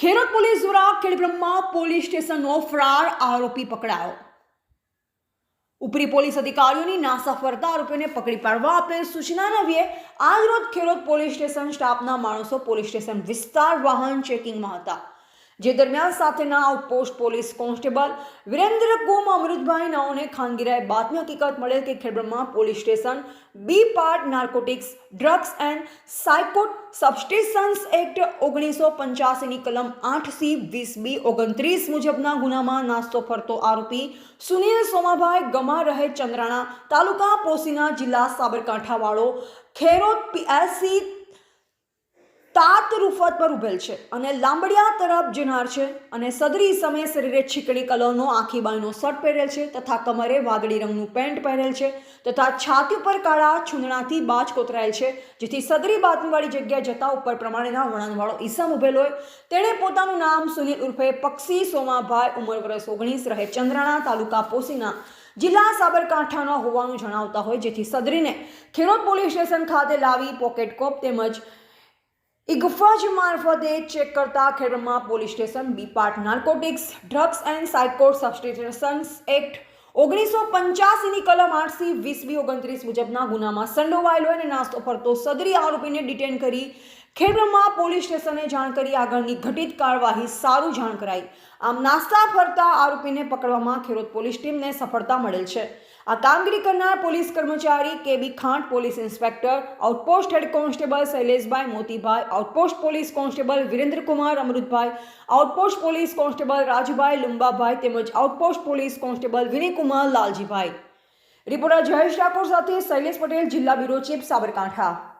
ખેડૂત પોલીસ દ્વારા ખેડબ્રહ્મા પોલીસ સ્ટેશનનો ફરાર આરોપી પકડાયો. ઉપરી પોલીસ અધિકારીઓની નાસા ફરતા આરોપીઓને પકડી પાડવા આપેલ સૂચનાના વ્યે આજરોજ ખેરોદ પોલીસ સ્ટેશન સ્ટાફના માણસો પોલીસ સ્ટેશન વિસ્તાર વાહન ચેકિંગમાં હતા. જે દરમિયાન સાથેના outpost police constable Virendra Kumar Amrutbhai નાઓને ખાનગીરાએ બાતમી હકીકત મળેલ કે Khedbrahma police station, B part narcotics, drugs and સાયકોટ substances act ઓગણીસો પંચ્યાસીની કલમ આઠ સી વીસ બી ઓગણત્રીસ મુજબના ગુનામાં નાસ્તો ફરતો આરોપી સુનિલ સોમાભાઈ ગમા રહે ચંદ્રાણા તાલુકા પોસીના જિલ્લા સાબરકાંઠાવાળો ખેરોદ પીએસસી તાત રૂફત પર ઉભેલ છે અને લાંબડિયા તરફ જનાર છે અને સદરી સમયે શરીરે છીકણી કલરનો આખી બાયનો શર્ટ પહેરેલ છે તથા કમરે વાદળી રંગનું પેન્ટ પહેરેલ છે તથા છાતી ઉપર કાળા છૂંદણાથી બાજ કોતરાયેલ છે, જેથી સદરી બાતમીવાળી જગ્યાએ જતા ઉપર પ્રમાણેના વળાંકવાળો ઈસમ ઉભેલ હોય. તેણે પોતાનું નામ સુનિલ ઉર્ફે પક્ષી સોમાભાઈ ઉંમર વર્ષ ઓગણીસ રહે ચંદ્રાણા તાલુકા પોસીના જિલ્લા સાબરકાંઠાનો હોવાનું જણાવતા હોય, જેથી સદરીને ખેડૂત પોલીસ સ્ટેશન ખાતે લાવી પોકેટ કોપ તેમજ ઇગફાજ મારફતે ચેક કરતા Khedbrahma police station, B part narcotics drugs and psycho substances act ઓગણીસો પંચ્યાસીની કલમ આઠસી વીસમી ઓગણત્રીસ મુજબના ગુનામાં સંડોવાયેલો અને નાસ્તો ફરતો સદરી આરોપીને ડિટેન કરી ખેડબ્રહ્મા પોલીસ સ્ટેશને જાણ કરી આગળની ઘટિત કાર્યવાહી સારું જાણ કરાઈ. આમ નાસ્તા ફરતા આરોપીને પકડવામાં ખેડૂત પોલીસ ટીમને સફળતા મળેલ છે. આ કામગીરી કરનાર પોલીસ કર્મચારી K B Khant, police inspector, outpost head constable Shaileshbhai Motibhai, outpost police constable Virendrakumar Amrutbhai, outpost police constable Rajubhai Lumbabhai તેમજ outpost police constable Vinaykumar Laljibhai. Reporter Jayesh Thakor સાથે શૈલેષ પટેલ જિલ્લા બ્યુરો ચીફ સાબરકાંઠા.